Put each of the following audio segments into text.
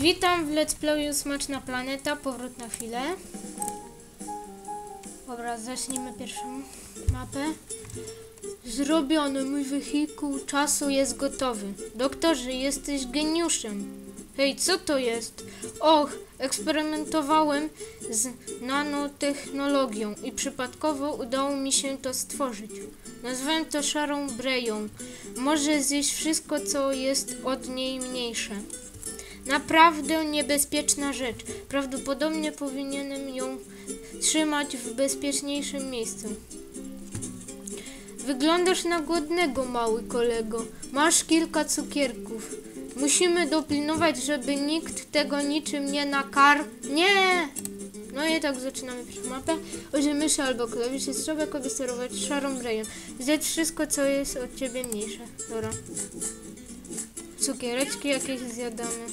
Witam w Let's Playu Smaczna Planeta, powrót na chwilę. Dobra, zacznijmy pierwszą mapę. Zrobiony mój wehikuł czasu jest gotowy. Doktorze, jesteś geniuszem. Hej, co to jest? Och, eksperymentowałem z nanotechnologią i przypadkowo udało mi się to stworzyć. Nazwałem to szarą breją. Może zjeść wszystko, co jest od niej mniejsze. Naprawdę niebezpieczna rzecz. Prawdopodobnie powinienem ją trzymać w bezpieczniejszym miejscu. Wyglądasz na głodnego, mały kolego. Masz kilka cukierków. Musimy dopilnować, żeby nikt tego niczym nie nakarł. Nie! No i tak zaczynamy pierwszą mapę. Użyj myszy albo klawiszy strzałek, aby sterować szarą breją. Zjedz wszystko, co jest od ciebie mniejsze. Dobra. Cukiereczki jakieś zjadamy.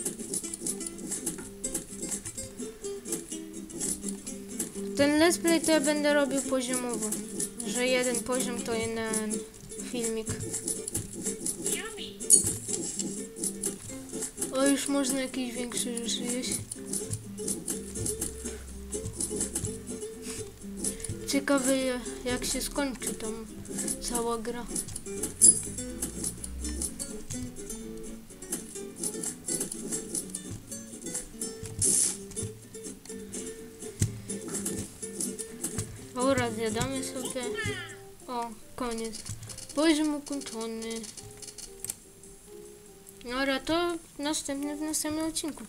Ten let's play to ja będę robił poziomowo. Że jeden poziom to jeden filmik. O, już można jakieś większe rzeczy jeść. Ciekawe jak się skończy tam cała gra. Dobra, zjadamy sobie. O, koniec. Poziom ukończony. Dobra, to następny w następnym odcinku.